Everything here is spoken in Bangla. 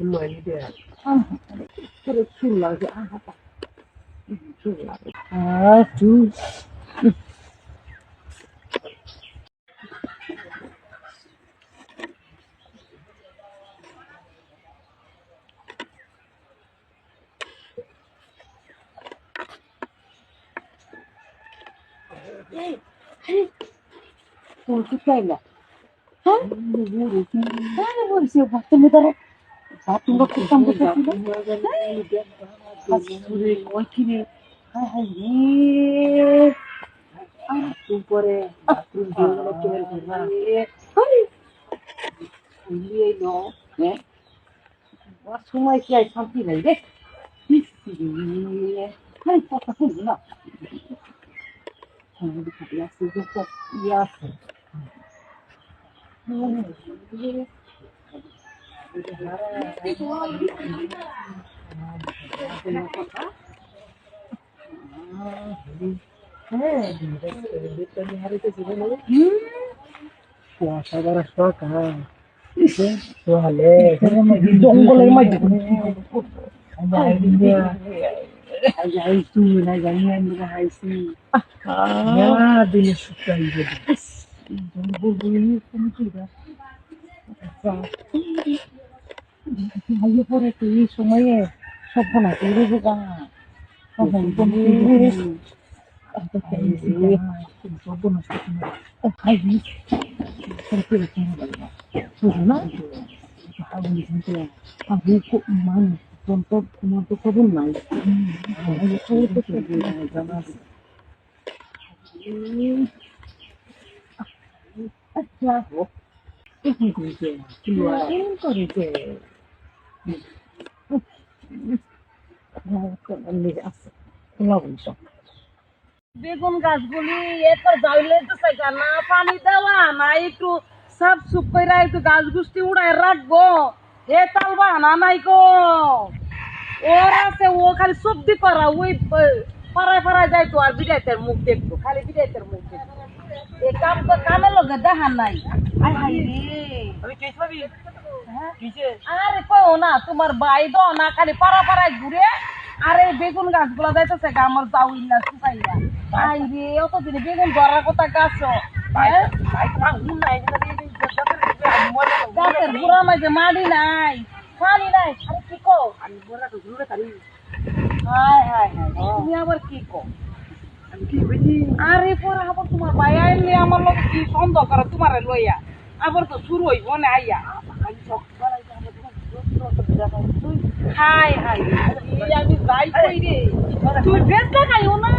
ফুল হয়নি দে করে চুল লাগে আহাটা চুল লাগে আর চুল চুল কোথায় না হ্যাঁ হ্যাঁ বলছি বাথরুমে দাঁড়া বাথরুমটা করতাম করতেছিল হাসুরে কয় কিরে হায় হায় রে আর উপরে বাথরুম দিয়ে গেল কেবল ঘরবা আরে খুলি এলো হ্যাঁ? সময় কি আর শান্তি নাই রে? না? ইয়ে আছে কুয়াশা করা সোহালে জঙ্গলের মাঝে হাইছু না জানি আমি হাইছি দিনে শুকাই যাবে ভাইয়ে পরে তো এই সময়ে সব না করে বোকা তখন তোমার তো খবর নাই জানা আচ্ছা এরকম করে যে বেগুন গাছগুলি একর জাউলে তো না পানি দেওয়া, না একটু সাফ সুপ করে একটু গাছ গুষ্টি উড়াই রাখব। হে তাল বাহানা নাই গো। ওর আছে, ও খালি সবজি পারা ওই পাড়ায় পাড়ায় যাইতো আর বিদায়তের মুখ দেখতো খালি বিদায়তের মুখ দেখতো এ কাম কামের লগে দেখার নাই। হায় রে? আরে কও না তোমার দো না খালি পাড়া পাড়ায় ঘুরে আরে বেগুন গাছগুলা যাইতেছে গা আমার যাও ইল্লা শুকাইলা আই রে অত দিনে বেগুন ধরার কথা গাছ। হ্যাঁ? গাছের বুড়া মাঝে মাটি নাই পানি নাই আরে কি কো হায় হায় হায় তুমি আবার কি কো আরে পরে আবার তোমার ভাই আইলে আমার লোক কি সন্দেহ করে তোমার লইয়া? আবার তো শুরু হইব না আইয়া। হাই হাই। আমি যাই কই রে তুই বেশ দেখাইও না।